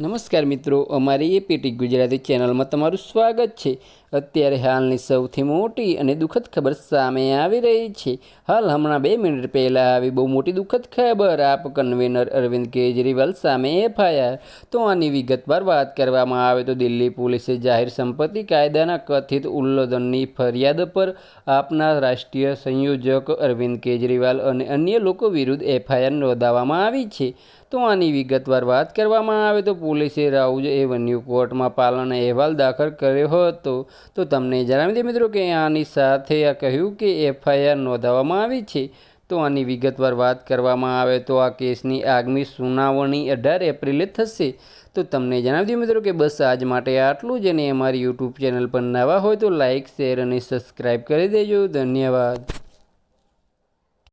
નમસ્કાર મિત્રો, અમારી એપીટી ગુજરાતી ચેનલમાં તમારું સ્વાગત છે. અત્યારે હાલની સૌથી મોટી અને દુઃખદ ખબર સામે આવી રહી છે. હાલ હમણાં બે મિનિટ પહેલાં આવી બહુ મોટી દુઃખદ ખબર આપ કન્વેનર અરવિંદ કેજરીવાલ સામે એફઆઈઆર. તો આની વિગતવાર વાત કરવામાં આવે તો દિલ્હી પોલીસે જાહેર સંપત્તિ કાયદાના કથિત ઉલ્લંઘનની ફરિયાદ પર આપના રાષ્ટ્રીય સંયોજક અરવિંદ કેજરીવાલ અને અન્ય લોકો વિરુદ્ધ એફઆઈઆર નોંધાવવામાં આવી છે. તો આની વિગતવાર વાત કરવામાં આવે તો પોલીસે રાઉજ એવન્યુ કોર્ટમાં પાલન અહેવાલ દાખલ કર્યો હતો. તો તમને જણાવી દે મિત્રો કે આની સાથે આ કહ્યું કે એફઆઈઆર નોંધાવવામાં આવી છે. તો આની વિગતવાર વાત કરવામાં આવે તો આ કેસની આગામી સુનાવણી અઢાર એપ્રિલે થશે. તો તમને જણાવી દઈએ મિત્રો કે બસ આજ માટે આટલું જ અને અમારી યુટ્યુબ ચેનલ પર નવા હોય તો લાઇક શેર અને સબસ્ક્રાઈબ કરી દેજો. ધન્યવાદ.